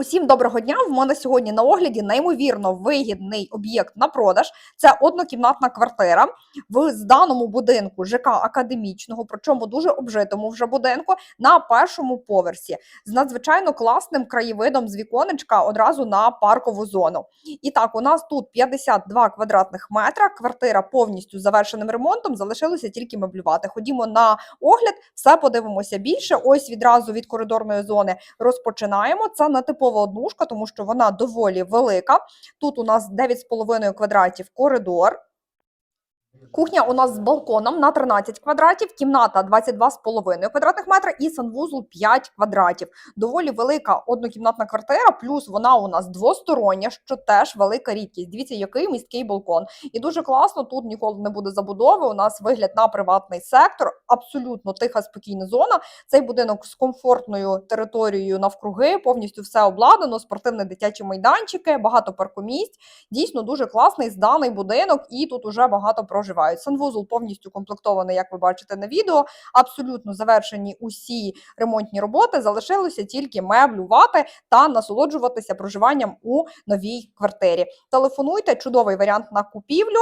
Усім доброго дня! В мене сьогодні на огляді неймовірно вигідний об'єкт на продаж. Це однокімнатна квартира в зданому будинку ЖК академічного, причому дуже обжитому вже будинку на першому поверсі з надзвичайно класним краєвидом з віконечка одразу на паркову зону. І так, у нас тут 52 квадратних метра. Квартира повністю завершеним ремонтом. Залишилося тільки меблювати. Ходімо на огляд, все подивимося більше. Ось відразу від коридорної зони розпочинаємо. Це не типова однушка, тому що вона доволі велика. Тут у нас 9,5 квадратів коридор. Кухня у нас з балконом на 13 квадратів, кімната 22,5 квадратних метра і санвузол 5 квадратів. Доволі велика однокімнатна квартира, плюс вона у нас двостороння, що теж велика рідкість. Дивіться, який міський балкон. І дуже класно, тут ніколи не буде забудови. У нас вигляд на приватний сектор, абсолютно тиха, спокійна зона. Цей будинок з комфортною територією навкруги, повністю все обладнано, спортивні дитячі майданчики, багато паркомісць. Дійсно дуже класний зданий будинок, і тут уже багато проживають. Санвузол повністю комплектований, як ви бачите на відео. Абсолютно завершені усі ремонтні роботи. Залишилося тільки меблювати та насолоджуватися проживанням у новій квартирі. Телефонуйте, чудовий варіант на купівлю.